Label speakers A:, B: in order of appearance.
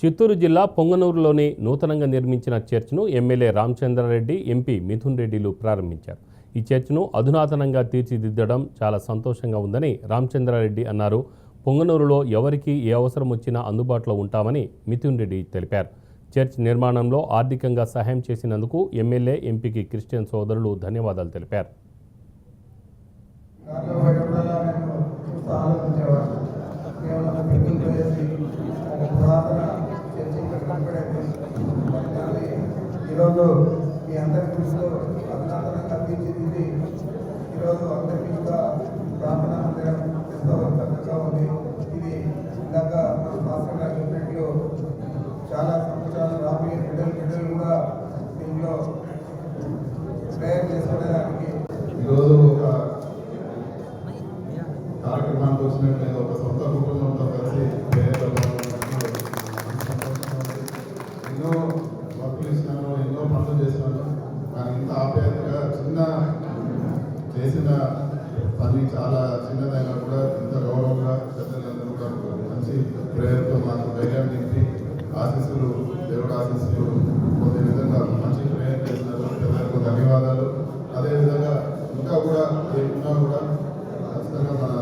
A: చిత్తూరు జిల్లా పొంగనూరులోని నూతనంగా నిర్మించిన చర్చ్ను ఎమ్మెల్యే రామచంద్రారెడ్డి ఎంపీ మిథున్ రెడ్డిలు ప్రారంభించారు. ఈ చర్చ్ను అధునాతనంగా తీర్చిదిద్దడం చాలా సంతోషంగా ఉందని రామచంద్రారెడ్డి అన్నారు. పొంగనూరులో ఎవరికి ఏ అవసరం వచ్చినా అందుబాటులో ఉంటామని మిథున్ రెడ్డి తెలిపారు. చర్చ్ నిర్మాణంలో ఆర్థికంగా సహాయం చేసినందుకు ఎమ్మెల్యే ఎంపీకి క్రిస్టియన్ సోదరులు ధన్యవాదాలు తెలిపారు.
B: ఈరోజు మీ అందరి దృష్టిలో అధునాతనంగా తీర్చిదిద్ది ఈరోజు అందరికీ కూడా ప్రార్థన మందిరం ఎంతో చక్కగా ఉంది. ఇది ఇందాక మన మాస్టర్ గారు చెప్పినట్లు చాలా సంవత్సరాలు రాబోయే బిడ్డలు బిడ్డలు కూడా దీంట్లో ప్రేయర్ చేసుకోవడానికి
C: ఈరోజు ఒక కార్యక్రమానికి వచ్చినట్లయితే ఒక చేసిన పని చాలా చిన్నదైనా కూడా ఇంత గౌరవంగా పెద్దలందరూ కూడా మంచి ప్రేయర్తో మాకు ధైర్యం నింపి ఆశీస్సులు దేవుడు ఆశీస్సులు పొందే విధంగా మంచి ప్రేయర్ చేసినారు పెద్దలకు ధన్యవాదాలు. అదేవిధంగా ఇంకా కూడా ఏమున్నా కూడా ఖచ్చితంగా మన